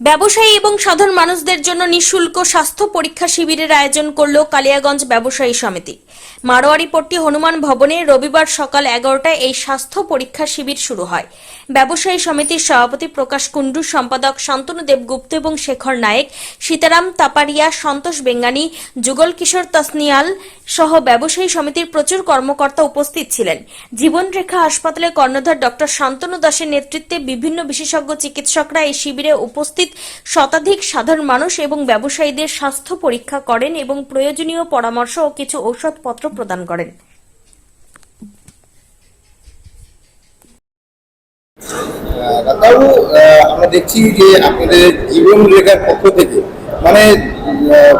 ব্যবসায়ী এবং সাধারণ মানুষদের জন্য নিঃশুল্ক স্বাস্থ্য পরীক্ষা শিবিরের আয়োজন করল কালিয়াগঞ্জ ব্যবসায়ী সমিতি। মারোয়ারিপট্টি হনুমান ভবনে রবিবার সকাল এগারোটায় এই স্বাস্থ্য পরীক্ষা শিবির শুরু হয়। ব্যবসায়ী সমিতির সভাপতি প্রকাশ কুণ্ডু, সম্পাদক শান্তনু দেবগুপ্ত এবং শেখর নায়েক, সীতারাম তাপারিয়া, সন্তোষ বেঙ্গানি, যুগল কিশোর তসনিয়াল সহ ব্যবসায়ী সমিতির প্রচুর কর্মকর্তা উপস্থিত ছিলেন। জীবনরেখা হাসপাতালে কর্ণধার ডক্টর শান্তনু দাসের নেতৃত্বে বিভিন্ন বিশেষজ্ঞ চিকিৎসকরা এই শিবিরে উপস্থিত শতাধিক সাধারণ মানুষ এবং ব্যবসায়ীদের স্বাস্থ্য পরীক্ষা করেন এবং প্রয়োজনীয় পরামর্শ ও কিছু ঔষধপত্র প্রদান করেন। আমরা দেখছি যে আপনাদের জীবন রেখার পক্ষ থেকে মানে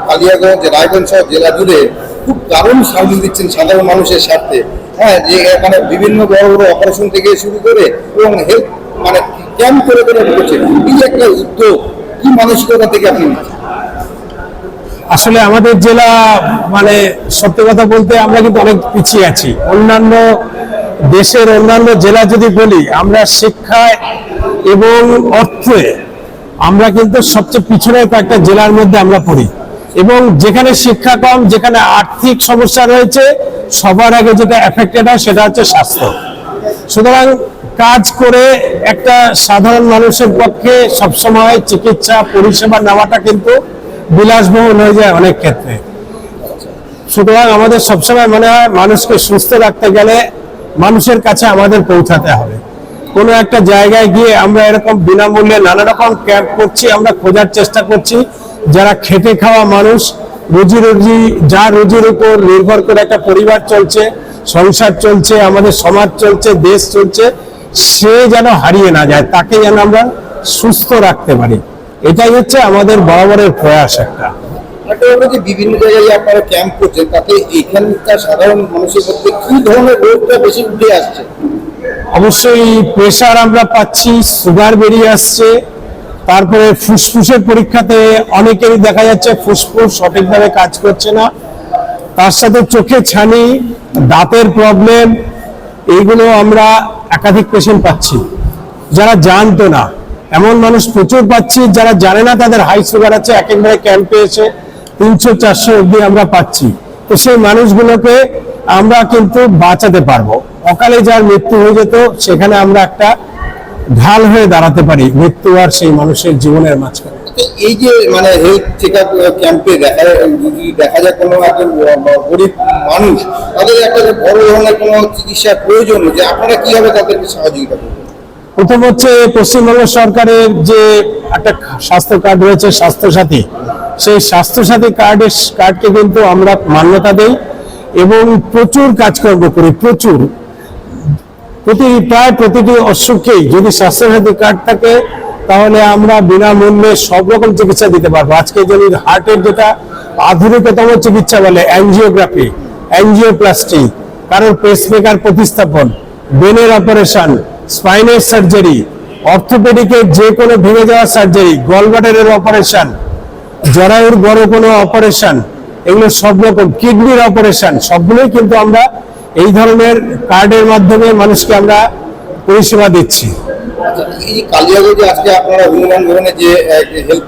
কালিয়াগঞ্জ, রায়গঞ্জ সহ জেলা জুড়ে খুব দারুণ সার্ভিস দিচ্ছেন সাধারণ মানুষের স্বার্থে। হ্যাঁ যে এখানে বিভিন্ন বড় বড় অপারেশন থেকে শুরু করে এবং হেলথ মানে ক্যাম্প করে করে করছেন এই একটা উদ্যোগ, কি মানসিকতা থেকে আপনি আসলে আমাদের জেলা মানে সত্যি কথা বলতে আমরা কিন্তু অনেক পিছিয়ে আছি। অন্যান্য দেশের অন্যান্য জেলা যদি বলি, আমরা শিক্ষায় এবং অর্থে আমরা কিন্তু সবচেয়ে পিছনের কয়েকটা জেলার মধ্যে আমরা পড়ি। এবং যেখানে শিক্ষা কম, যেখানে আর্থিক সমস্যা রয়েছে, সবার আগে যেটা এফেক্টেড হয় সেটা হচ্ছে স্বাস্থ্য। সুতরাং কাজ করে একটা সাধারণ মানুষের পক্ষে সবসময় চিকিৎসা, পরিষেবা নেওয়াটা কিন্তু বিলাসবহুল হয়ে যায় অনেক ক্ষেত্রে। সুতরাং আমাদের সবসময় মনে হয় মানুষকে সুস্থ রাখতে গেলে মানুষের কাছে আমাদের পৌঁছাতে হবে। কোনো একটা জায়গায় গিয়ে আমরা এরকম বিনামূল্যে নানা রকম ক্যাম্প করছি, আমরা খোঁজার চেষ্টা করছি, যারা খেটে খাওয়া মানুষ, রুজি রুজি, যা রুজির উপর নির্ভর করে একটা পরিবার চলছে, সংসার চলছে, আমাদের সমাজ চলছে, দেশ চলছে সে যেন হারিয়ে না যায় তাকে যেন আমরা সুস্থ রাখতে পারি। এটাই হচ্ছে আমাদের বরাবরের প্রয়াস একটা। বিভিন্ন জায়গায় আপনারা ক্যাম্প করছেন তাতে এখানকার সাধারণ মানুষের মধ্যে কি ধরনের রোগটা বেশি উঠে আসছে? অবশ্যই প্রেশার আমরা পাচ্ছি সুগার বেরিয়ে আসছে তারপরে ফুসফুসের পরীক্ষাতে অনেকেরই দেখা যাচ্ছে ফুসফুস সঠিকভাবে কাজ করছে না। তার সাথে চোখে ছানি দাঁতের প্রবলেম এইগুলো আমরা একাধিক পেশেন্ট পাচ্ছি। যারা জানতো না, এমন মানুষ প্রচুর পাচ্ছি, যারা জানে না তাদের হাই সুগার আছে এক একবারে ক্যাম্পে এসে তিনশো, চারশো অব্দি আমরা পাচ্ছি। তো সেই মানুষগুলোকে আমরা কিন্তু বাঁচাতে পারব। অকালে যার মৃত্যু হয়ে যেত, সেখানে আমরা একটা ঢাল হয়ে দাঁড়াতে পারি মৃত্যু আর সেই মানুষের জীবনের মাঝখানে। এই যে মানে হেলথ চেক আপ ক্যাম্পে দেখা যদি দেখা যায় কোনো একজন আহ, গরিব মানুষ তাদের একটা বড় ধরনের কোনো চিকিৎসার প্রয়োজন যে আপনারা কীভাবে তাদেরকে সহযোগিতা করবেন? প্রথম হচ্ছে পশ্চিমবঙ্গ সরকারের যে একটা স্বাস্থ্য কার্ড রয়েছে স্বাস্থ্য সাথী সেই স্বাস্থ্য সাথী কার্ডের কার্ডকে কিন্তু আমরা মান্যতা দেই এবং প্রচুর কাজকর্ম করি প্রচুর। প্রতি প্রায় প্রতিটি অসুখেই যদি স্বাস্থ্যসাথী কার্ড থাকে তাহলে আমরা বিনামূল্যে সব রকম চিকিৎসা দিতে পারব। আজকে যদি হার্টের যেটা আধুনিকতম চিকিৎসা বলে অ্যাঞ্জিওগ্রাফি অ্যাঞ্জিওপ্লাস্টি কারোর পেসমেকার প্রতিস্থাপন ব্রেনের অপারেশন স্পাইনের সার্জারি অর্থোপেডিকের যে কোনো ভেঙে যাওয়া সার্জারি গলবাটারের অপারেশন জরায়ুর বড় কোনো অপারেশন এগুলো সব রকম কিডনির অপারেশন সবগুলোই কিন্তু আমরা এই ধরনের কার্ডের মাধ্যমে মানুষকে আমরা পরিষেবা দিচ্ছি। এই কালিয়াগঞ্জে আজকে আপনারা যে হেলথ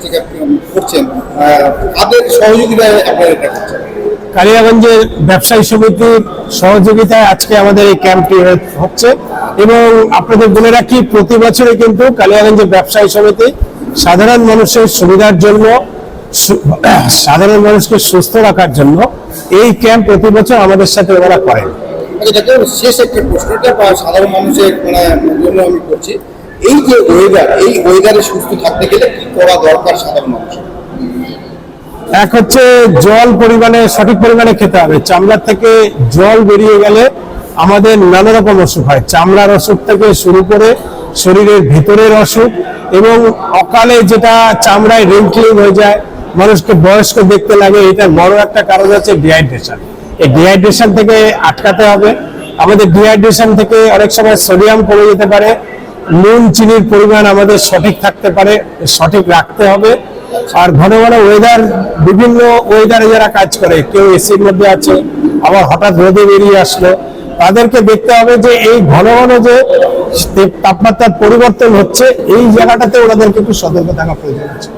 চেক আপ করছেন তাদের সহযোগিতায় আপনারা এটা করছেন? কালিয়াগঞ্জের ব্যবসায়ী সমিতির সহযোগিতায় আজকে আমাদের এই ক্যাম্পটি হচ্ছে। এবং আপনাদের বলে রাখি, প্রতি বছরে কিন্তু কালিয়াগঞ্জের ব্যবসায়ী সমিতি সাধারণ মানুষের সুবিধার জন্য সাধারণ মানুষকে সুস্থ রাখার জন্য এই ক্যাম্প প্রতি বছর আমাদের সাথে ওনারা করেন। দেখো শেষ একটা প্রশ্নটা বা সাধারণ মানুষের মানে জন্য আমি করছি। এই যে ওয়েদার এই ওয়েদারে সুস্থ থাকতে গেলে কি করা দরকার সাধারণ মানুষের? এক হচ্ছে জল পরিমাণে, সঠিক পরিমাণে খেতে হবে। চামড়ার থেকে জল বেরিয়ে গেলে আমাদের নানা রকম অসুখ হয়। চামড়ার অসুখ থেকে শুরু করে শরীরের ভিতরের অসুখ এবং অকালে যেটা চামড়ায় রিঙ্কলিং হয়ে যায়, মানুষকে বয়স্ক দেখতে লাগে এটা বড় একটা কারণ হচ্ছে ডিহাইড্রেশন এই ডিহাইড্রেশন থেকে আটকাতে হবে। আমাদের ডিহাইড্রেশন থেকে অনেক সময় সোডিয়াম কমে যেতে পারে। নুন, চিনির পরিমাণ আমাদের সঠিক থাকতে পারে, সঠিক রাখতে হবে। আর ঘন ঘন ওয়েদার বিভিন্ন ওয়েদারে যারা কাজ করে, কেউ এসির মধ্যে আছে, আবার হঠাৎ রোদে বেরিয়ে আসলো, তাদেরকে দেখতে হবে যে এই ঘন ঘন যে তাপমাত্রার পরিবর্তন হচ্ছে, এই জায়গাটাতে ওনাদেরকে একটু সতর্ক থাকা প্রয়োজন আছে